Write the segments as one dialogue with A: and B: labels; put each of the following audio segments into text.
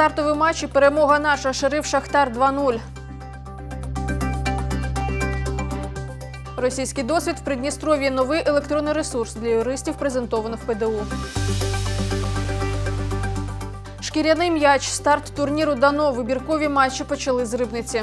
A: стартовий матч і перемога наша. Шериф Шахтар 2-0. Російський досвід в Придністров'ї новий електронний ресурс для юристів презентовано в ПДУ. Шкіряний м'яч. Старт турніру дано. Вибіркові матчі почали з рибниці.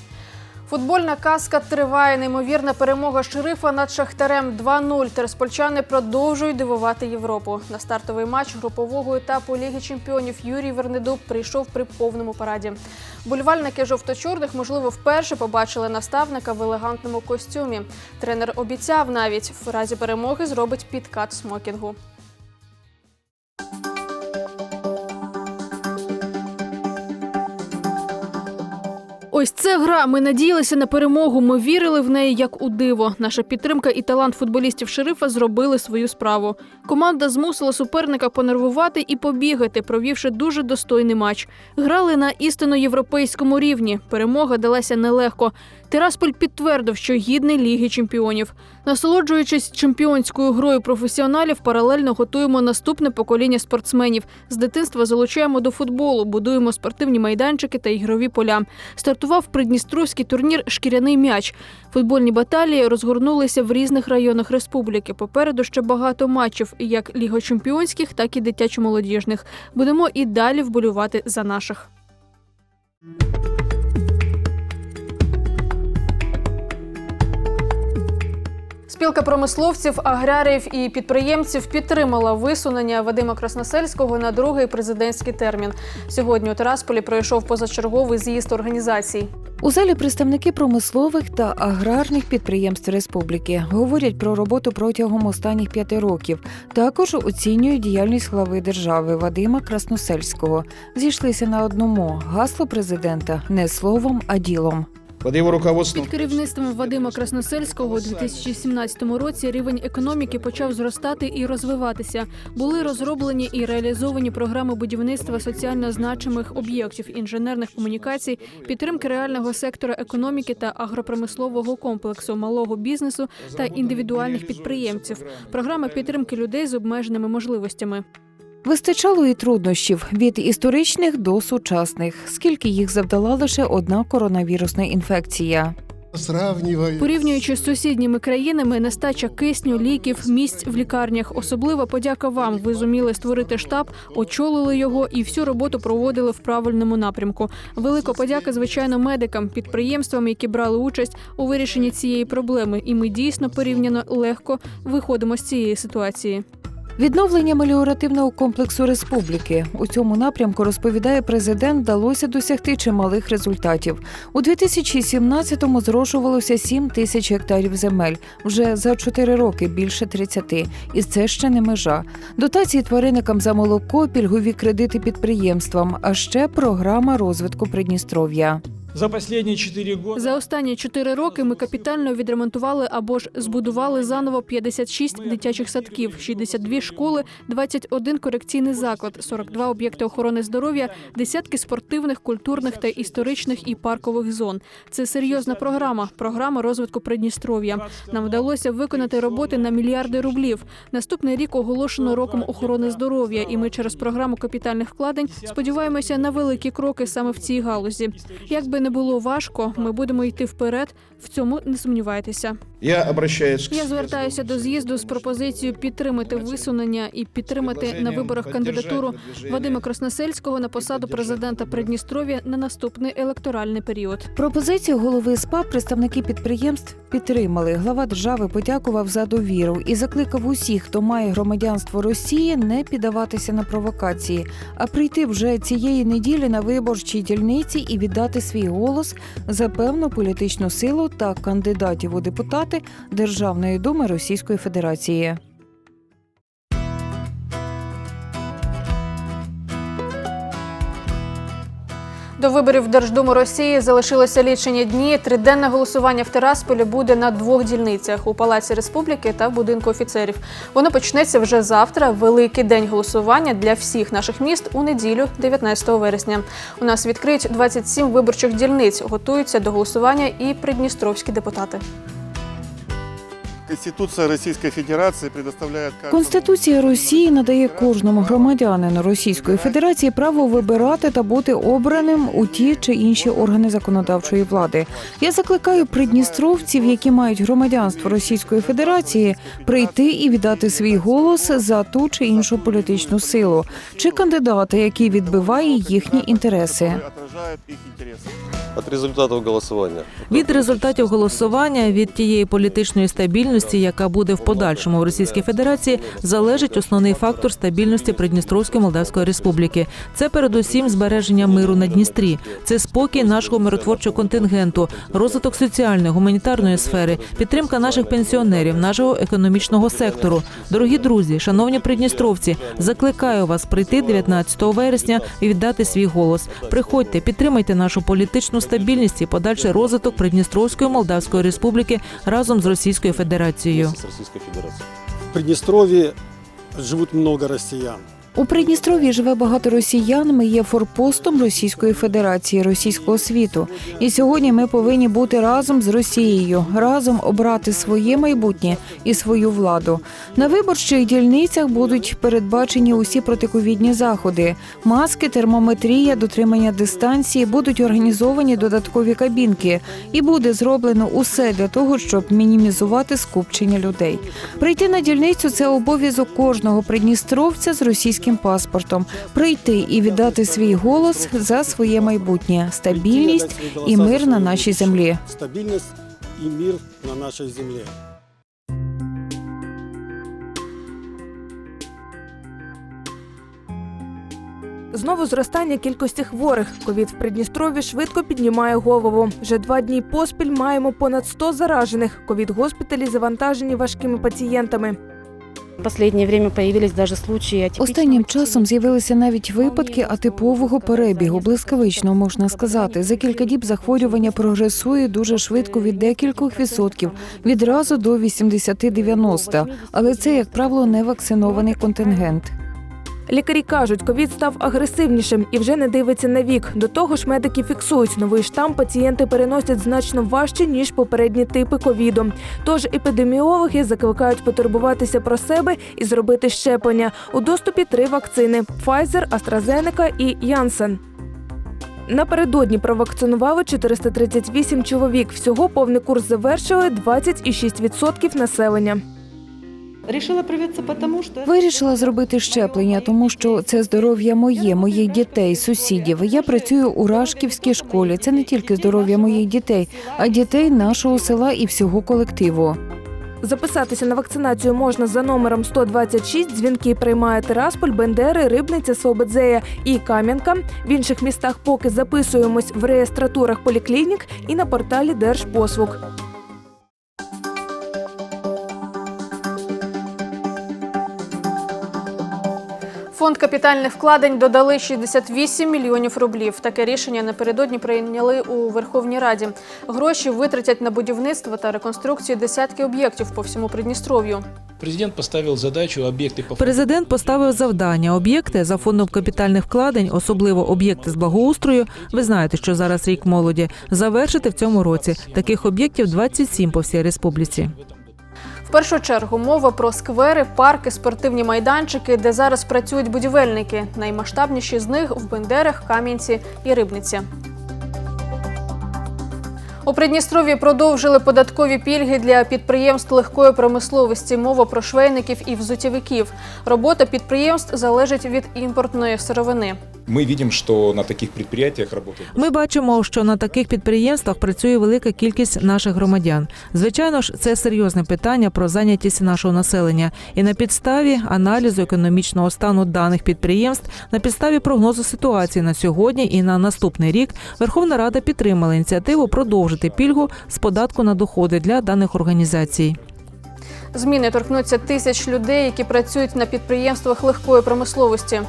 A: Футбольна казка триває. Неймовірна перемога шерифа над Шахтарем 2-0. Тереспольчани продовжують дивувати Європу. На стартовий матч групового етапу Ліги Чемпіонів Юрій Вернедуб прийшов при повному параді. Бульвальники жовто-чорних, можливо, вперше побачили наставника в елегантному костюмі. Тренер обіцяв навіть в разі перемоги зробить підкат смокінгу. Ось це гра. Ми надіялися на перемогу. Ми вірили в неї як у диво. Наша підтримка і талант футболістів шерифа зробили свою справу. Команда змусила суперника понервувати і побігати, провівши дуже достойний матч. Грали на істинно європейському рівні. Перемога далася нелегко. Тирасполь підтвердив, що гідний Ліги Чемпіонів. Насолоджуючись чемпіонською грою професіоналів, паралельно готуємо наступне покоління спортсменів. З дитинства залучаємо до футболу, будуємо спортивні майданчики та ігрові поля. Стартував придністровський турнір Шкіряний м'яч. Футбольні баталії розгорнулися в різних районах республіки. Попереду ще багато матчів, як лігочемпіонських, так і дитячо-молодіжних. Будемо і далі вболювати за наших. Спілка промисловців, аграріїв і підприємців підтримала висунення Вадима Красносельського на другий президентський термін. Сьогодні у Терасполі пройшов позачерговий з'їзд організацій.
B: У залі представники промислових та аграрних підприємств республіки говорять про роботу протягом останніх п'яти років. Також оцінюють діяльність глави держави Вадима Красносельського. Зійшлися на одному гасло президента не словом, а ділом.
C: Под его руководством
A: керівництвом Вадима Красносельського у 2017 році рівень економіки почав зростати і розвиватися. Були розроблені і реалізовані програми будівництва соціально значимих об'єктів інженерних комунікацій, підтримки реального сектора економіки та агропромислового комплексу, малого бізнесу та індивідуальних підприємців, програми підтримки людей з обмеженими можливостями.
B: Вистачало і труднощів від історичних до сучасних, скільки їх завдала лише одна коронавірусна інфекція.
A: Порівнюючи з сусідніми країнами, нестача кисню, ліків, місць в лікарнях. Особлива подяка вам. Ви зуміли створити штаб, очолили його і всю роботу проводили в правильному напрямку. Велика подяка, звичайно, медикам, підприємствам, які брали участь у вирішенні цієї проблеми. І ми дійсно порівняно легко виходимо з цієї ситуації.
B: Відновлення меліоративного комплексу республіки у цьому напрямку розповідає президент, вдалося досягти чималих результатів. У 2017-му зрошувалося 7 тисяч гектарів земель. Вже за 4 роки більше 30. І це ще не межа. Дотації тваринникам за молоко, пільгові кредити підприємствам, а ще програма розвитку Придністров'я.
D: За последние четыре года
A: За останні чотири роки ми капітально відремонтували або ж збудували заново 56 дитячих садків, 62 школи, 21 корекційний заклад, 42 об'єкти охорони здоров'я, десятки спортивних, культурних та історичних і паркових зон. Це серйозна програма. Програма розвитку Придністров'я. Нам вдалося виконати роботи на мільярди рублів. Наступний рік оголошено роком охорони здоров'я, і ми через програму капітальних вкладень сподіваємося на великі кроки саме в цій галузі. Як би не було важко, ми будемо йти вперед. В цьому не сумнівайтеся.
C: я обращаюсь
A: Я звертаюся до з'їзду з пропозицією підтримати висунення і підтримати на виборах кандидатуру Вадима Красносельського на посаду президента Придністров'я на наступний електоральний період.
B: Пропозицію голови СПА представники підприємств підтримали. Глава держави подякував за довіру і закликав усіх, хто має громадянство Росії, не піддаватися на провокації, а прийти вже цієї неділі на виборчі дільниці і віддати свій голос за певну політичну силу та кандидатів у депутати Державної думи Російської Федерації.
A: До виборів Держдуму Росії залишилося лічені дні. Триденне голосування в Тирасполі буде на двох дільницях у Палаці Республіки та в будинку офіцерів. Воно почнеться вже завтра. Великий день голосування для всіх наших міст у неділю, 19 вересня. У нас відкриють 27 виборчих дільниць. Готуються до голосування і придністровські депутати.
E: Конституция Российской Федерации предоставляет каждому
B: Конституція Росії надає кожному громадянину Російської Федерації право вибирати та бути обраним у ті чи інші органи законодавчої влади. Я закликаю придністровців, які мають громадянство Російської Федерації, прийти і віддати свій голос за ту чи іншу політичну силу чи кандидата, який відбиває їхні інтереси.
F: От результатів голосування.
G: Від результатів голосування від тієї політичної стабільності, яка буде в подальшому в Російській Федерації, залежить основний фактор стабільності Придністровської Молдавської Республіки. Це передусім збереження миру на Дністрі, це спокій нашого миротворчого контингенту, розвиток соціальної гуманітарної сфери, підтримка наших пенсіонерів, нашого економічного сектору. Дорогі друзі, шановні придністровці, закликаю вас прийти 19 вересня і віддати свій голос. Приходьте, підтримайте нашу політичну стабільність і подальший розвиток Придністровської Молдавської Республіки разом з Російською Федерацією.
F: З Російської Федерації.
H: В Приднестровье живут много россиян.
B: У Придністров'ї живе багато росіян. Ми є форпостом Російської Федерації, російського світу. І сьогодні ми повинні бути разом з Росією, разом обрати своє майбутнє і свою владу. На виборчих дільницях будуть передбачені усі протиковідні заходи: маски, термометрія, дотримання дистанції, будуть організовані додаткові кабінки, і буде зроблено усе для того, щоб мінімізувати скупчення людей. Прийти на дільницю це обов'язок кожного придністровця з російським паспортом. Прийти і віддати свій голос за своє майбутнє, стабільність і мир на нашій землі.
H: Стабильность и мир на нашей земле.
I: Знову зростання кількості хворих. Ковід в Придністрові швидко піднімає голову. Вже два дні поспіль маємо понад 100 заражених. Ковід госпіталі завантажені важкими пацієнтами.
B: Останнім часом з'явилися навіть випадки атипового перебігу, блискавично можна сказати. За кілька діб захворювання прогресує дуже швидко від декількох відсотків, відразу до 80-90. Але це, як правило, не вакцинований контингент.
I: Лікарі кажуть, ковід став агресивнішим і вже не дивиться на вік. До того ж, медики фіксують, новий штам пацієнти переносять значно важче ніж попередні типи ковіду. Тож епідеміологи закликають потурбуватися про себе і зробити щеплення. У доступі три вакцини: Pfizer, AstraZeneca і Janssen. Напередодні провакцинували 438 чоловік. Всього повний курс завершили 20,6% населення.
B: Вирішила зробити щеплення, тому що це здоров'я моє, моїх дітей, сусідів. Я працюю у Рашківській школі. Це не тільки здоров'я моїх дітей, а дітей нашого села і всього колективу.
I: Записатися на вакцинацію можна за номером 126. Дзвінки приймає Тирасполь, Бендери, Рибниця, Слободзея і Кам'янка. В інших містах поки записуємось в реєстратурах поліклінік і на порталі Держпослуг.
A: Фонд капітальних вкладень додали 68 мільйонів рублів. Таке рішення напередодні прийняли у Верховній Раді. Гроші витратять на будівництво та реконструкцію десятки об'єктів по всьому Придністров'ю.
D: Президент поставил задачу объекты по
G: Президент поставив завдання об'єкти за фондом капітальних вкладень, особливо об'єкти з благоустрою. Ви знаєте, що зараз рік молоді завершити в цьому році. Таких об'єктів 27 по всій республіці.
A: Першу чергу мова про сквери, парки, спортивні майданчики, де зараз працюють будівельники. Наймасштабніші з них в Бендерах, Кам'янці і Рибниці. У Придністров'ї продовжили податкові пільги для підприємств легкої промисловості. Мова про швейників і взуттєвиків. Робота підприємств залежить від імпортної сировини.
J: Мы видим, что на таких предприятиях работают
G: Ми бачимо, що на таких підприємствах працює велика кількість наших громадян. Звичайно ж, це серйозне питання про зайнятість нашого населення. І на підставі аналізу економічного стану даних підприємств, на підставі прогнозу ситуації на сьогодні і на наступний рік, Верховна Рада підтримала ініціативу продовжити пільгу з податку на доходи для даних організацій.
A: Зміни торкнуться тисяч людей, які працюють на підприємствах легкої промисловості.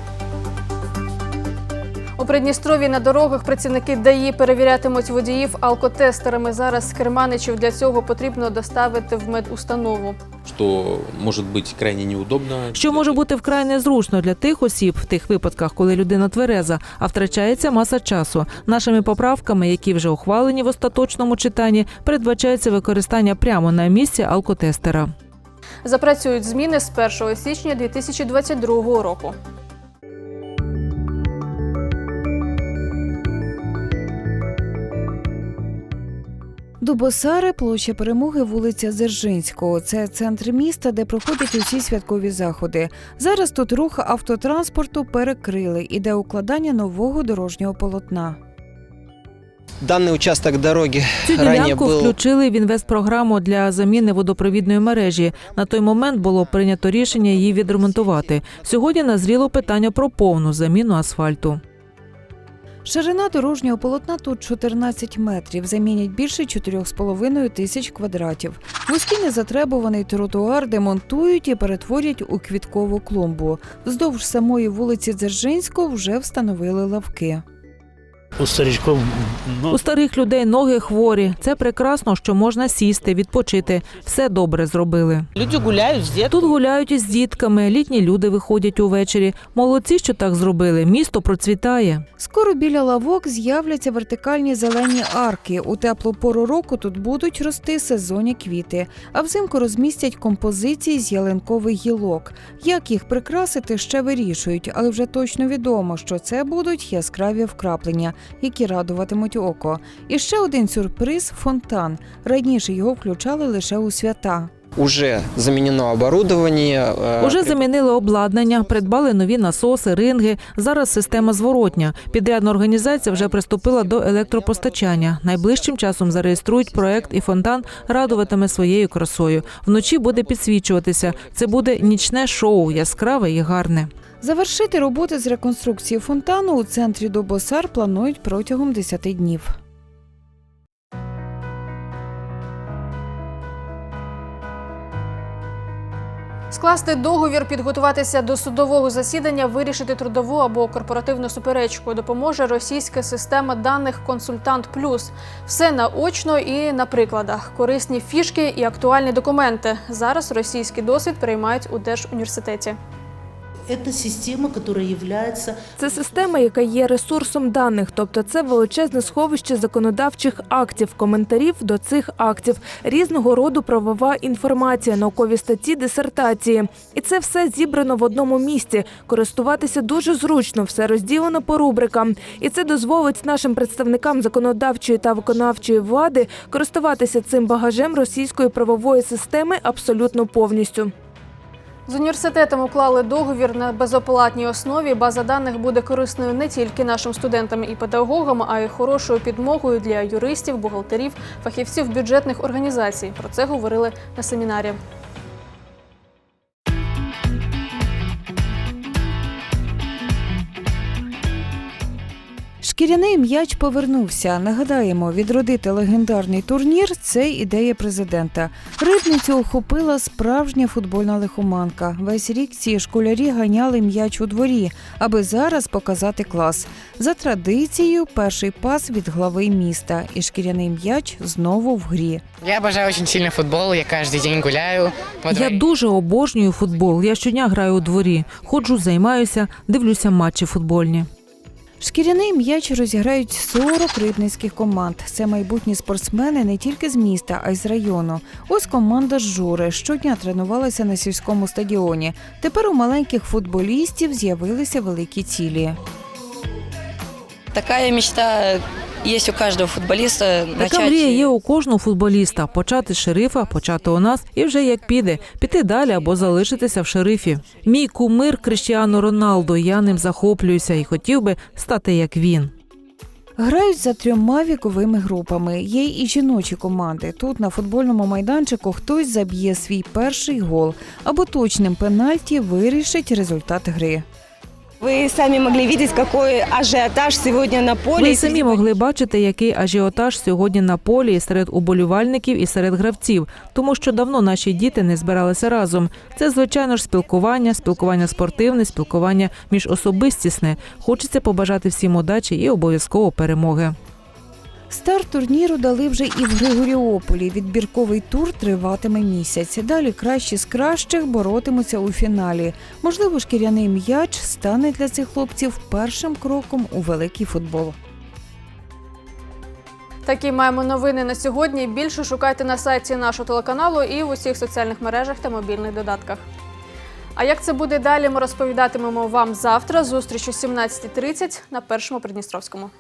A: У Придністрові на дорогах працівники ДАІ перевірятимуть водіїв алкотестерами. Зараз керманичів для цього потрібно доставити в медустанову.
K: что может быть крайне неудобно.
G: Що може бути вкрай незручно для тих осіб в тих випадках, коли людина твереза, а втрачається маса часу. Нашими поправками, які вже ухвалені в остаточному читанні, передбачається використання прямо на місці алкотестера.
A: Запрацюють зміни з 1 січня 2022 року.
B: Дубосари, площа перемоги, вулиця Дзержинського. Це центр міста, де проходять усі святкові заходи. Зараз тут рух автотранспорту перекрили. Іде укладання нового дорожнього полотна.
L: Данный участок дороги
G: Цю ділянку
L: был
G: включили в інвестпрограму для заміни водопровідної мережі. На той момент було прийнято рішення її відремонтувати. Сьогодні назріло питання про повну заміну асфальту.
B: Ширина дорожнього полотна тут 14 метрів. Замінять більше 4,5 тисяч квадратів. Вузький незатребуваний тротуар демонтують і перетворять у квіткову клумбу. Вздовж самої вулиці Дзержинського вже встановили лавки.
D: У старичков
G: У старих людей ноги хворі. Це прекрасно, що можна сісти, відпочити. Все добре зробили.
M: Люди гуляют с
G: Тут гуляють із дітками, літні люди виходять увечері. Молодці, що так зробили. Місто процвітає.
B: Скоро біля лавок з'являться вертикальні зелені арки. У теплу пору року тут будуть рости сезонні квіти, а взимку розмістять композиції з ялинкових гілок. Як їх прикрасити, ще вирішують, але вже точно відомо, що це будуть яскраві вкраплення, які радуватимуть око. І ще один сюрприз фонтан. Раніше його включали лише у свята.
L: уже заменено оборудование. э,
G: Уже замінили обладнання, придбали нові насоси, ринги. Зараз система зворотня. Підрядна організація вже приступила до електропостачання. Найближчим часом зареєструють проект, і фонтан радуватиме своєю красою. Вночі буде підсвічуватися. Це буде нічне шоу, яскраве і гарне.
B: Завершити роботи з реконструкції фонтану у центрі Добосар планують протягом 10 днів.
A: Скласти договір, підготуватися до судового засідання, вирішити трудову або корпоративну суперечку допоможе російська система даних Консультант Плюс. Все наочно і на прикладах. Корисні фішки і актуальні документи. Зараз російський досвід приймають у Держуніверситеті.
M: Это система, которая является
I: Це система, яка є ресурсом даних, тобто це величезне сховище законодавчих актів, коментарів до цих актів, різного роду правова інформація, наукові статті, дисертації. І це все зібрано в одному місці. Користуватися дуже зручно, все розділено по рубрикам. І це дозволить нашим представникам законодавчої та виконавчої влади користуватися цим багажем російської правової системи абсолютно повністю.
A: З університетом уклали договір на безоплатній основі. База даних буде корисною не тільки нашим студентам і педагогам, а й хорошою підмогою для юристів, бухгалтерів, фахівців бюджетних організацій. Про це говорили на семінарі.
B: Шкіряний м'яч повернувся. Нагадаємо, відродити легендарний турнір це ідея президента. Рибницю охопила справжня футбольна лихоманка. Весь рік ці школярі ганяли м'яч у дворі, аби зараз показати клас. За традицією, перший пас від глави міста, і шкіряний м'яч знову в грі.
M: Я обожаю очень сильно футбол, я каждый день гуляю.
G: Я дуже обожнюю футбол. Я щодня граю у дворі. Ходжу, займаюся, дивлюся матчі футбольні.
B: Шкіряний м'яч розіграють 40 рибницьких команд. Це майбутні спортсмени не тільки з міста, а й з району. Ось команда Жури щодня тренувалася на сільському стадіоні. Тепер у маленьких футболістів з'явилися великі цілі.
M: Такая мечта есть у каждого футболиста.
G: Така мрія є у кожного футболіста почати з шерифа, почати у нас і вже як піде, піти далі або залишитися в шерифі. Мій кумир Кріштіану Роналдо. Я ним захоплююся і хотів би стати як він.
B: Грають за трьома віковими групами. Є і жіночі команди. Тут на футбольному майданчику хтось заб'є свій перший гол або точним пенальті вирішить результат гри.
N: Вы самі могли видеть, який ажіотаж сьогодні на полі.
G: Ви самі могли бачити, який ажіотаж сьогодні на полі серед уболівальників і серед гравців, тому що давно наші діти не збиралися разом. Це звичайно ж спілкування, спілкування спортивне, спілкування міжособистісне. Хочеться побажати всім удачі і обов'язково перемоги.
B: Старт турніру дали вже і в Григоріополі. Відбірковий тур триватиме місяць. Далі кращі з кращих боротимуться у фіналі. Можливо, шкіряний м'яч стане для цих хлопців першим кроком у великий футбол.
A: Такі маємо новини на сьогодні. Більше шукайте на сайті нашого телеканалу і в усіх соціальних мережах та мобільних додатках. А як це буде далі, ми розповідатимемо вам завтра. Зустріч о 17.30 на першому Придністровському.